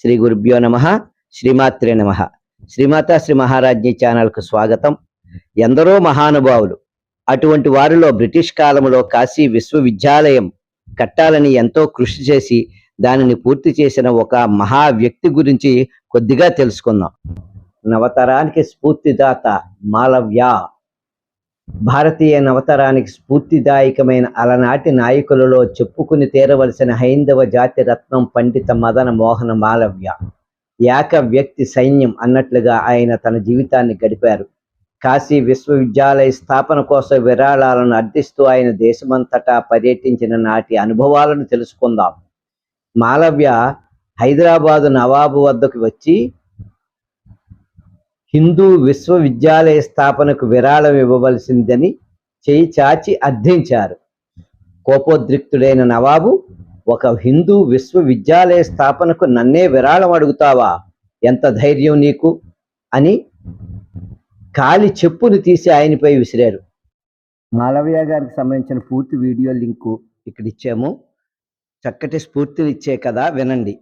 శ్రీ గురుభ్యో నమ శ్రీమాత్రే నమ. శ్రీమాత శ్రీ మహారాజ్ని ఛానల్కు స్వాగతం. ఎందరో మహానుభావులు అటువంటి వారిలో బ్రిటిష్ కాలంలో కాశీ విశ్వవిద్యాలయం కట్టాలని ఎంతో కృషి చేసి దానిని పూర్తి చేసిన ఒక మహా వ్యక్తి గురించి కొద్దిగా తెలుసుకుందాం. నవతరానికి స్ఫూర్తిదాత మాలవ్య భారతీయ నవతరానికి స్ఫూర్తిదాయకమైన అలనాటి నాయకులలో చెప్పుకుని తీరవలసిన హైందవ జాతి రత్నం పండిత మదన మోహన మాలవ్య. ఏక వ్యక్తి సైన్యం అన్నట్లుగా ఆయన తన జీవితాన్ని గడిపారు. కాశీ విశ్వవిద్యాలయ స్థాపన కోసం విరాళాలను అర్థిస్తూ ఆయన దేశమంతటా పర్యటించిన నాటి అనుభవాలను తెలుసుకుందాం. మాలవ్య హైదరాబాదు నవాబు వద్దకు వచ్చి హిందూ విశ్వవిద్యాలయ స్థాపనకు విరాళం ఇవ్వవలసిందని చేయి చాచి అర్థించారు. కోపోద్రిక్తుడైన నవాబు ఒక హిందూ విశ్వవిద్యాలయ స్థాపనకు నన్నే విరాళం అడుగుతావా? ఎంత ధైర్యం నీకు? అని కాలి చెప్పును తీసి ఆయనపై విసిరారు. మాలవయ్య గారికి సంబంధించిన పూర్తి వీడియో లింకు ఇక్కడ ఇచ్చాము. చక్కటి స్ఫూర్తినిచ్చే కదా వినండి.